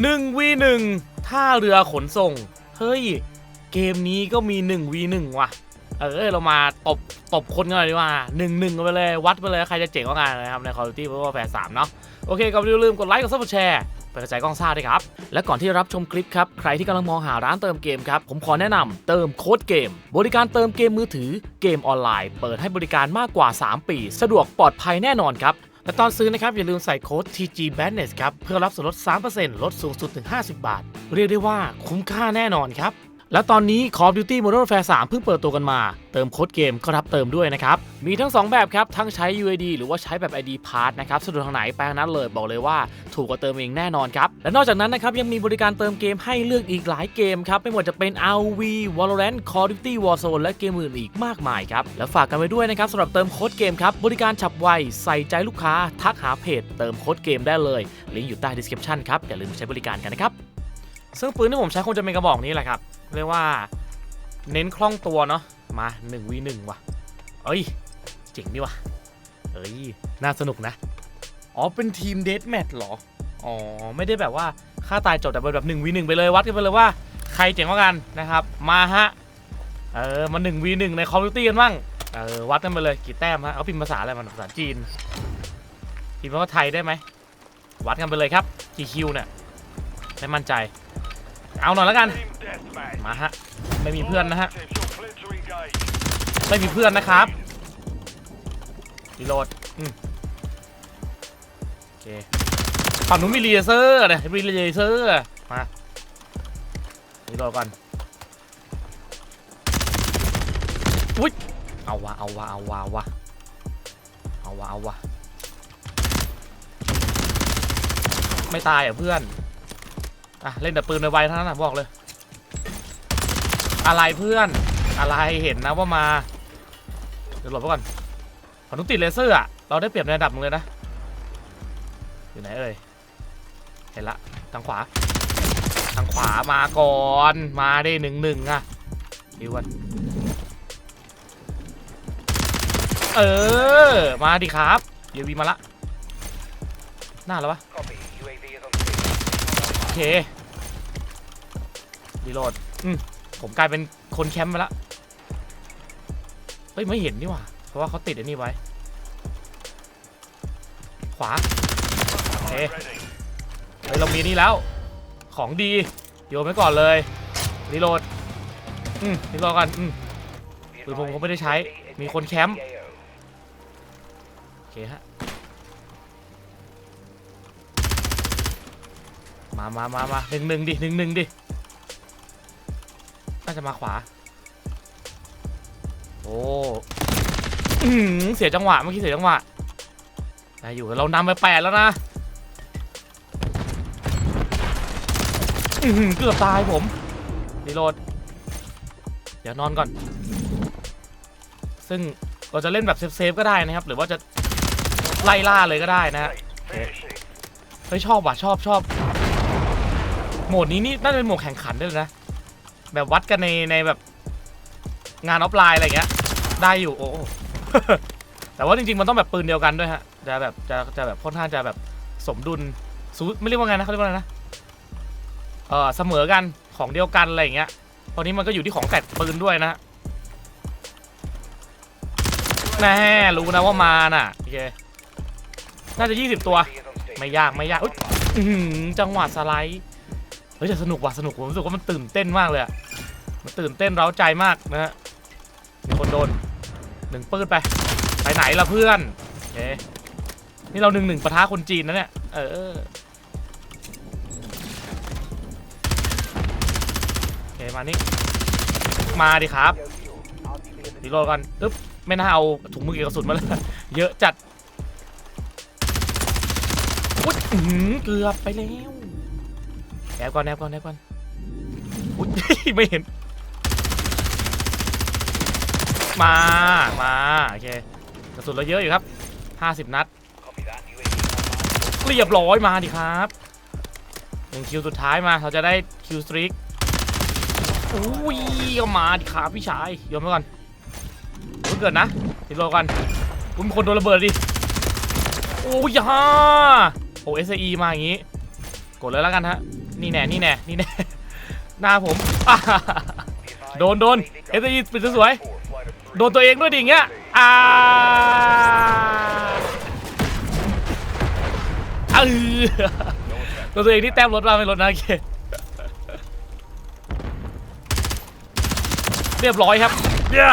1 v 1ท่าเรือขนส่ง เฮ้ย เกมนี้ก็มี 1 v 1ว่ะ เออ เรามาตบ ตบคนกันหน่อยดีกว่า1 1กันไปเลย วัดไปเลย ใครจะเจ๋งกว่ากันนะครับ ใน Call of Duty Modern Warfare 3 เนาะ โอเค ก็อย่าลืมกดไลค์ กดซับกดแชร์เป็นกำลังใจกล้องซ่าด้วยครับ และก่อนที่จะรับชมคลิปครับ ใครที่กำลังมองหาร้านเติมเกมครับ ผมขอแนะนำเติมโค้ดเกม บริการเติมเกมมือถือ เกมออนไลน์ เปิดให้บริการมากกว่า 3 ปี สะดวกปลอดภัยแน่นอนครับ และตอนซื้อนะครับ อย่าลืมใส่โค้ด TG b a n e s ครับ เพื่อรับส่วนลด 3%ลดสูงสุดถึง 50 บาท เรียกได้ว่าคุ้มค่าแน่นอนครับ และตอนนี้ Call of Duty Modern Warfare 3 เพิ่งเปิดตัวกันมา เติมโค้ดเกมก็รับเติมด้วยนะครับ มีทั้ง 2 แบบครับ ทั้งใช้ UID หรือว่าใช้แบบ ID Pass นะครับสะดวกทางไหนไปทางนั้นเลยบอกเลยว่า ถูกกว่าเติมเองแน่นอนครับ และนอกจากนั้นนะครับยังมีบริการเติมเกมให้เลือกอีกหลายเกมครับ ไม่ว่าจะเป็น RV Valorant Call of Duty Warzone และเกมอื่นอีกมากมายครับ และฝากกันไว้ด้วยนะครับสำหรับเติมโค้ดเกมครับบริการฉับไวใส่ใจลูกค้า ทักหาเพจ เติมโค้ดเกมได้เลยลิงก์อยู่ใต้ description ครับอย่าลืมใช้บริการกันนะครับซึ่งปืนที่ผมใช้คงจะเป็นกระบอกนี้แหละครับ เรียกว่าเน้นคล่องตัวเนาะมา1 v 1ว่ะ เอ้ย เจ๋งดีว่ะ เอ้ย น่าสนุกนะ อ๋อ เป็นทีมเดทแมทเหรอ อ๋อ ไม่ได้แบบว่าฆ่าตายจบแต่เป็นแบบ1 v 1ไปเลยวัดกันไปเลยว่าใครเจ๋งกว่ากันนะครับ มาฮะ เออ มา1 v 1ใน Call of Duty กันบ้าง เออ วัดกันไปเลยกี่แต้มฮะเอาพิมพ์ภาษาอะไรมันภาษาจีน พิมพ์ว่าไทยได้ไหม วัดกันไปเลยครับกี่คิวเนี่ยไม่มั่นใจ เอาหน่อยแล้วกัน มาฮะ ไม่มีเพื่อนนะฮะ ไม่มีเพื่อนนะครับรีโหลดอืมโอเคฝั่งนู้นมีรีเซอร์นะมีรีเซอร์ มารีโหลดก่อนอุ้ยเอาวะ เอาวะ เอาวะ เอาวะ เอาวะ เอาวะ ไม่ตายอะเพื่อน อะเล่นแต่ปืนไวๆเท่านั้นนะบอกเลย อะไรเพื่อนอะไรเห็นนะว่ามา เดี๋ยวหลบไปก่อนขอนุติดเลเซอร์อะเราได้เปรียบในระดับนึงเลยนะ อยู่ไหนเอ่ยเห็นละทางขวา ทางขวามาก่อนมาได้หนึ่งหนึ่งอะดิวันเออ มาดิครับเดี๋ยววีมาละ หน้าแล้ววะ เครีโหลดอืมผมกลายเป็นคนแคมป์ไปละเฮ้ยไม่เห็นนี่หว่า เพราะว่าเขาติดอ้นี่ไว้ ขวาโอเคเฮ้ยเรามีนี่แล้ว ของดีโยนไว้ก่อนเลยรีโหลดอืมรีโหลดก่อนอืมปืนผมก็ไม่ได้ใช้มีคนแคมป์โอเคฮะ มามามามาหนึ่งหนึ่งดิหนึ่งหนึ่งดิน่าจะมาขวา โอ้อื้อหือเสียจังหวะเมื่อกี้เสียจังหวะอยู่เรานำไปแปดแล้วนะเกือบตายผมรีโหลด เดี๋ยวนอนก่อน ซึ่งเราจะเล่นแบบเซฟๆก็ได้นะครับ หรือว่าจะไล่ล่าเลยก็ได้นะฮะเฮ้ยชอบว่ะชอบชอบ โหมดนี้นี่น่าจะเป็นโหมดแข่งขันด้วยเลยนะ แบบวัดกันในในแบบงานออฟไลน์อะไรเงี้ย ได้อยู่โอ้ แต่ว่าจริงๆมันต้องแบบปืนเดียวกันด้วยฮะ จะแบบจะจะแบบค่อนข้างจะแบบสมดุลสูไม่เรียกว่าไงนะเขาเรียกว่าอะไรนะ เออเสมอกันของเดียวกันอะไรเงี้ย ตอนนี้มันก็อยู่ที่ของแต่งปืนด้วยนะแน่รู้นะว่ามาน่ะโอเค น่าจะ 20 ตัว ไม่ยากไม่ยากอุ๊ยจังหวะสไลด์ ฮ้ยแต่สนุกว่ะสนุกผมรู้สึกว่ามันตื่นเต้นมากเลยอะมันตื่นเต้นเร้าใจมากนะฮะมีคนโดนหนึ่งปืนไปไปไหนล่ะเพื่อนโอเคนี่เราหนึ่งหนึ่งปะทะคนจีนนะเนี่ยเออโอเคมานี่มาดิครับดีโรกันอึ๊บไม่น่าเอาถุงมือเก็บกระสุนมาเลยเยอะจัดอุ๊ยเกือบไปแล้ว แอบก่อนแอบก่อนแอบก่อนอุ๊ยไม่เห็น มามาโอเคกระสุนเราเยอะอยู่ครับ50นัดเรียบร้อยมาดิครับหนึ่งคิวสุดท้ายมาเราจะได้คิวสตรีกอุ้ยก็มาดิครับพี่ชายโยนไปก่อนเพิ่งเกิดนะติดโลกันคุณคนโดนระเบิดดิโอ้ยฮ่าโอ้เอสไอมาอย่างงี้ กดเลยแล้วกันฮะ นี่แน่นี่แน่นี่แน่หน้าผมโดนโดนเอสยีปิดสวยโดนตัวเองด้วยดิอย่างเงี้ยอ่าเออโดนตัวเองที่แต้มรถมาไม่ลดนะเคเรียบร้อยครับเย้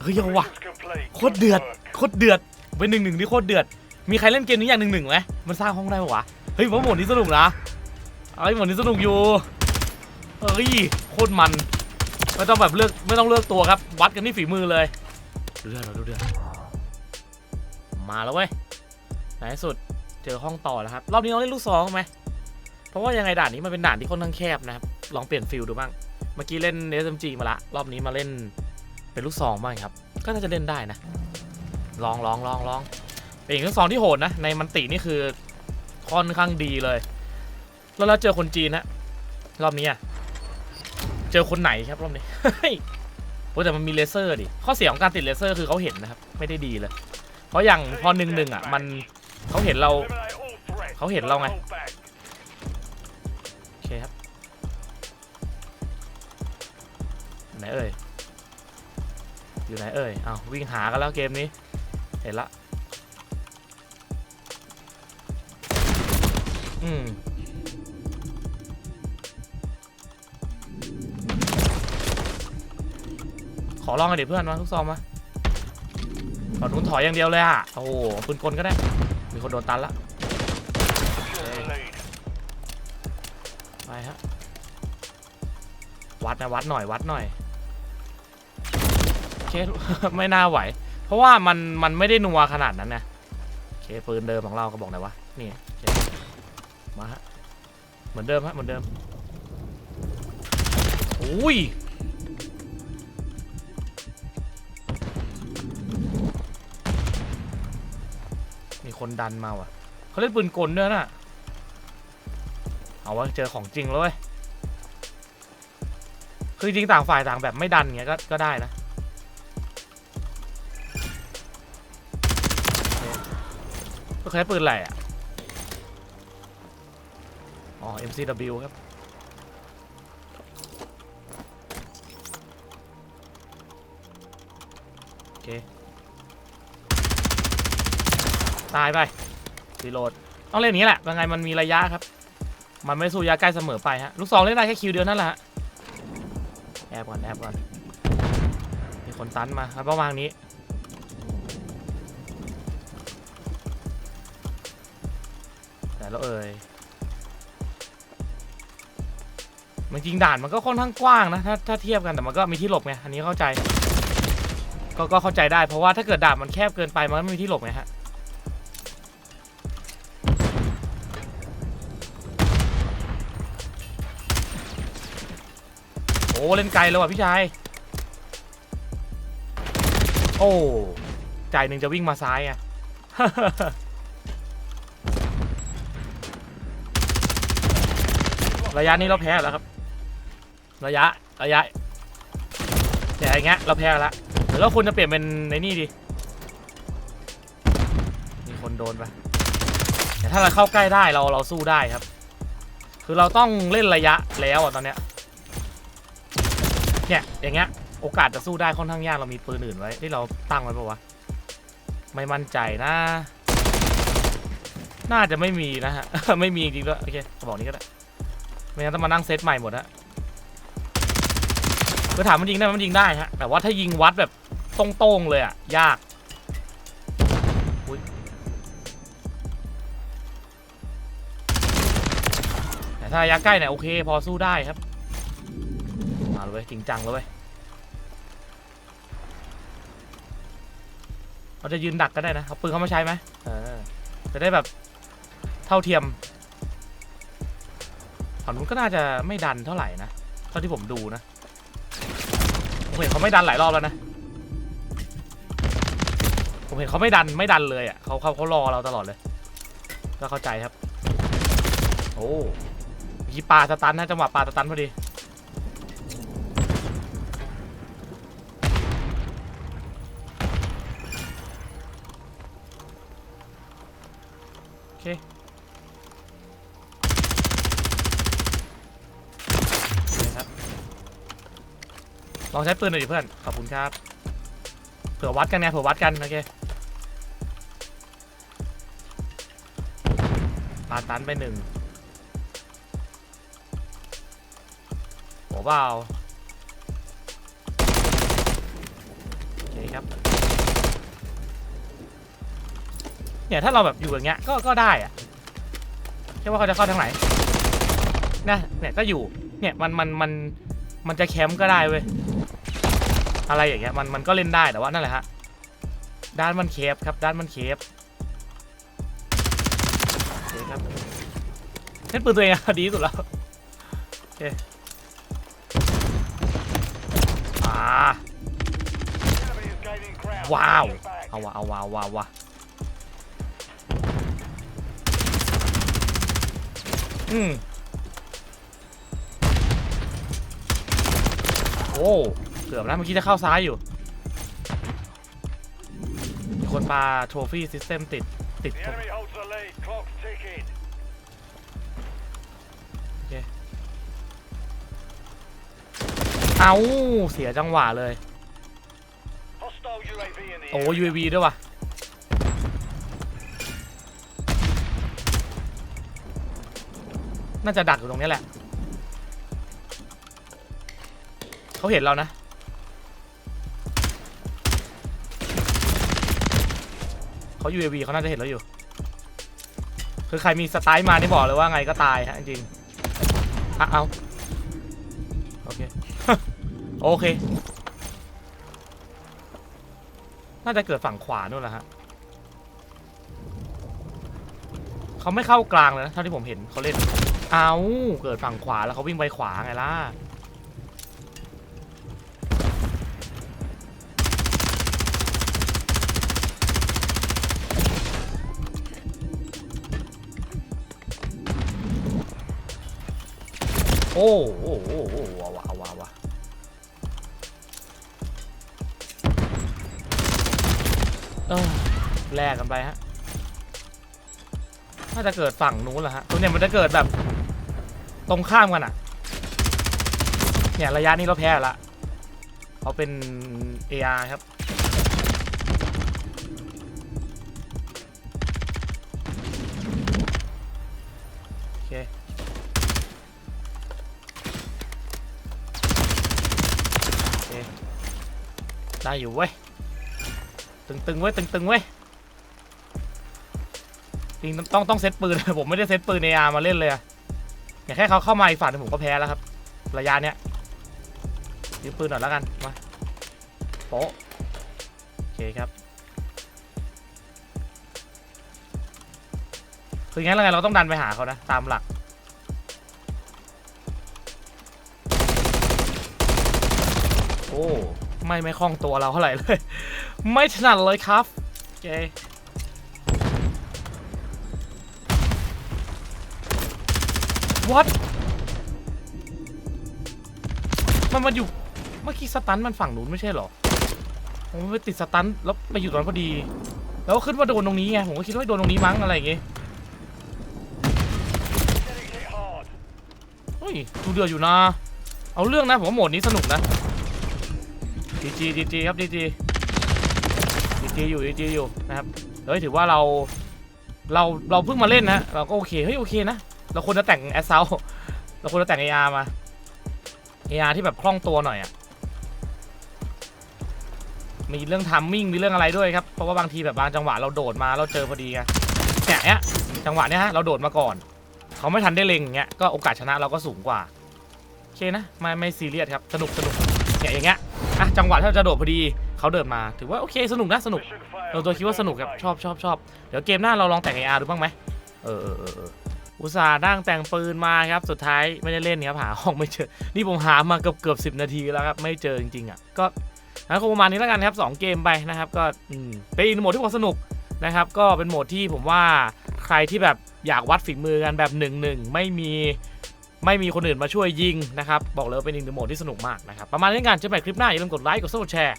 เฮ้ยว่ะโคตรเดือดโคตรเดือดเป็นหนึ่งหนึ่งที่โคตรเดือด มีใครเล่นเกมนี้อย่างหนึ่งหนึ่งไหมมันสร้างห้องได้ปะวะ เฮ้ยผมว่าหมดนี้สนุกนะเอ้ยหมดนี้สนุกอยู่เฮ้ยโคตรมันไม่ต้องแบบเลือกไม่ต้องเลือกตัวครับ วัดกันที่ฝีมือเลยดูเดือดดูเดือดมาแล้วเว้ยในที่สุดเจอห้องต่อแล้วครับรอบนี้เราเล่นลูกซองไหมเพราะว่ายังไงด่านนี้มันเป็นด่านที่ค่อนข้างแคบนะครับลองเปลี่ยนฟิลดูบ้างเมื่อกี้เล่น SMG มาละรอบนี้มาเล่นเป็นลูกซองบ้างครับก็น่าจะเล่นได้นะ ลองลองลองลองเป็นลูกซองที่โหดนะในมันตินี่คือ ค่อนข้างดีเลย แล้วเราเจอคนจีนนะรอบนี้อะเจอคนไหนครับรอบนี้เฮ้ยโอ้แต่มันมีเลเซอร์ดิ ข้อเสียของการติดเลเซอร์คือเขาเห็นนะครับ ไม่ได้ดีเลย เพราะอย่างพอหนึ่งหนึ่งอะ มันเขาเห็นเราเขาเห็นเราไง โอเคครับ ไหนเอ่ย อยู่ไหนเอ่ยอ้าววิ่งหากันแล้วเกมนี้ เห็นละ อืมขอลองกันดิเพื่อนมาทุกซองมาฝั่งนู้นถอยอย่างเดียวเลยอะ โอ้โหปืนกลก็ได้ มีคนโดนตันละไปฮะ วัดนะวัดหน่อยวัดหน่อยโอเคไม่น่าไหว เพราะว่ามันมันไม่ได้นัวขนาดนั้นนะโอเคปืนเดิมของเราก็บอกไหนวะ นี่เค มาฮะ เหมือนเดิมฮะ เหมือนเดิมอุ้ยมีคนดันมาว่ะเขาเล่นปืนกลด้วยน่ะเอาว่าเจอของจริงแล้วเว้ยคือจริงต่างฝ่ายต่างแบบไม่ดันเงี้ยก็ก็ได้นะก็ใช้ปืนอะไรอะ อ๋อ MCW ครับ โอเค ตายไปรีโหลด ต้องเล่นอย่างนี้แหละยังไงมันมีระยะครับ มันไม่สู้ยาใกล้เสมอไปฮะ ลูกซองเล่นได้แค่คิวเดียวนั่นแหละฮะ แอบก่อน แอบก่อน มีคนตันมาครับประมาณนี้แต่แล้วเอ่ย มันจริงด่านมันก็ค่อนข้างกว้างนะถ้าถ้าเทียบกันแต่มันก็มีที่หลบไงอันนี้เข้าใจ ก็ก็เข้าใจได้เพราะว่าถ้าเกิดด่านมันแคบเกินไปมันไม่มีที่หลบไงฮะโอ้เล่นไกลแล้วว่ะพี่ชายโอ้ใจหนึ่งจะวิ่งมาซ้ายอะระยะนี้เราแพ้แล้วครับ ระยะ ระยะแต่อย่างเงี้ยเราแพ้แล้วหรือเราควรจะเปลี่ยนเป็นในนี่ดิมีคนโดนไปแต่ถ้าเราเข้าใกล้ได้เราเราสู้ได้ครับ คือเราต้องเล่นระยะแล้วอะตอนเนี้ย เนี่ยอย่างเงี้ยโอกาสจะสู้ได้ค่อนข้างยากเรามีปืนอื่นไว้ที่เราตั้งไว้ปะวะ ไม่มั่นใจนะ น่าจะไม่มีนะฮะ ไม่มีจริงด้วยโอเคกระบอกนี้ก็ได้ ไม่งั้นต้องมานั่งเซตใหม่หมดฮะ คือถามมันยิงได้มันยิงได้ฮะแต่ว่าถ้ายิงวัดแบบตรงๆเลยอะ ยากแต่ถ้าระยะใกล้เนี่ยโอเค พอสู้ได้ครับ มาเลยจริงจังเลยเราจะยืนดักก็ได้นะเอาปืนเขามาใช้ไหมออจะได้แบบเท่าเทียมฝั่งนู้นก็น่าจะไม่ดันเท่าไหร่นะ เท่าที่ผมดูนะ ผมเห็นเขาไม่ดันหลายรอบแล้วนะ ผมเห็นเขาไม่ดันไม่ดันเลยอะเขาเขาเขารอเราตลอดเลย ก็เข้าใจครับ โอ้ยีปลาสตันนะจังหวะปลาสตันพอดี โอเค ลองใช้ปืนหน่อยดิเพื่อน ขอบคุณครับ เผื่อวัดกันไงเผื่อวัดกัน โอเคปาตันไปหนึ่งโหเปล่าโอเคครับ เนี่ย ถ้าเราแบบอยู่อย่างเงี้ย ก็ ก็ได้อะแค่ว่าเขาจะเข้าทางไหนนะเนี่ยก็อยู่ เนี่ย มัน มัน มัน มันจะแคมป์ก็ได้เว้ย อะไรอย่างเงี้ยมันมันก็เล่นได้แต่ว่านั่นแหละฮะด้านมันเคฟครับด้านมันเคฟโอเคครับเล่นปืนตัวเองอะดีสุดแล้วโอเคอ่า Enemy is gaining ground. Wow. Get back. เอาวะเอาวะเอาวะเอาวะอืมโอ้ กือบแล้วเมื่อกี้จะเข้าซ้ายอยู่มีคนปาโทฟี่ซิสเต็มติดติด The enemy holds the lead. Clock's ticking. เอาเสียจังหวะเลย Hostile UAV in the โอ้ area. UAV ด้วยว่ะน่าจะดักอยู่ตรงนี้แหละ เขาเห็นเรานะ เขา UAV เขาน่าจะเห็นเราอยู่ คือใครมีสไตล์มานี่บอกเลยว่าไงก็ตายฮะจริงอะเอาโอเค โอเค น่าจะเกิดฝั่งขวานู่นแหละฮะเขาไม่เข้ากลางเลยนะเท่าที่ผมเห็นเขาเล่น เอาเกิดฝั่งขวาแล้วเขาวิ่งไปขวาไงล่ะ อ้โอ้โอ้โอ้ว้าวว้าวว้าวแลกกันไปฮะ น่าจะเกิดฝั่งนู้นแหละฮะ ตัวเนี่ยมันจะเกิดแบบ ตรงข้ามกันอะ เนี่ยระยะนี้เราแพ้ละเขาเป็น AR ครับโอเค ได้อยู่เว้ย ตึงๆเว้ย ตึงๆเว้ยจริงต้องต้องเซตปืน ผมไม่ได้เซตปืนในอามาเล่นเลยอะอย่างแค่เขาเข้ามาอีกฝั่งหนึงผมก็แพ้แล้วครับ ระยะเนี้ยยืมปืนหน่อยแล้วกัน มาโป๊ะโอเคครับ คืองั้นแล้วไงเราต้องดันไปหาเขานะ ตามหลักโอ้ ไม่ไม่คล่องตัวเราเท่าไหร่เลย ไม่ถนัดเลยครับโอเค what มันมาอยู่เมื่อกี้สตันมันฝั่งนู้นไม่ใช่หรอผมไปติดสตันแล้วไปอยู่ตรงนั้นพอดี แล้วก็ขึ้นมาโดนตรงนี้ไงผมก็คิดว่าโดนตรงนี้มั้งอะไรอย่างงี้ Getting hit hard. เฮ้ยดูเดือดอยู่นะ เอาเรื่องนะผมว่าโหมดนี้สนุกนะ ดีจีดีจีครับดีจีดีจีอยู่ดีจีอยู่นะครับเฮ้ยถือว่าเราเราเราเพิ่งมาเล่นนะเราก็โอเคเฮ้ยโอเคนะเราควรจะแต่งแอสเซลเราควรจะแต่ง AR มา AR ที่แบบคล่องตัวหน่อยอะมีเรื่องทัมมิ่งมีเรื่องอะไรด้วยครับเพราะว่าบางทีแบบบางจังหวะเราโดดมาเราเจอพอดีไงเนี่ยเนี้ยจังหวะเนี้ยฮะเราโดดมาก่อน เขาไม่ทันได้เล็งอย่างเงี้ยก็โอกาสชนะเราก็สูงกว่าโอเคนะไม่ไม่ซีเรียสครับสนุกสนุกเนี่ยอย่างเงี้ย อะจังหวะที่เราจะโดดพอดีเขาเดินมาถือว่าโอเคสนุกนะสนุกเราตัวคิดว่าสนุกครับชอบชอบชอบเดี๋ยวเกมหน้าเราลองแต่ง AR ดูบ้างไหมเออเออเอออุตส่าห์นั่งแต่งปืนมาครับสุดท้ายไม่ได้เล่นครับหาห้องไม่เจอนี่ผมหามาเกือบเกือบสินาทีแล้วครับไม่เจอจริงๆอะก็งั้นคงประมาณนี้แล้วกันครับสองเกมไปนะครับก็เป็นอีกโหมดที่ผมสนุกนะครับก็เป็นโหมดที่ผมว่าใครที่แบบอยากวัดฝีมือกันแบบหนึ่งหนึ่งไม่มี ไม่มีคนอื่นมาช่วยยิงนะครับ บอกเลยว่าเป็นอีกหนึ่งโหมดที่สนุกมากนะครับ ประมาณนี้กันเจอกันใหม่คลิปหน้า อย่าลืมกดไลค์ กดซับสแชร์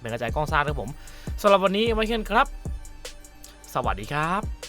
เป็นกระจายกล้องซ่าครับผมสำหรับวันนี้ไว้เช่นครับ สวัสดีครับ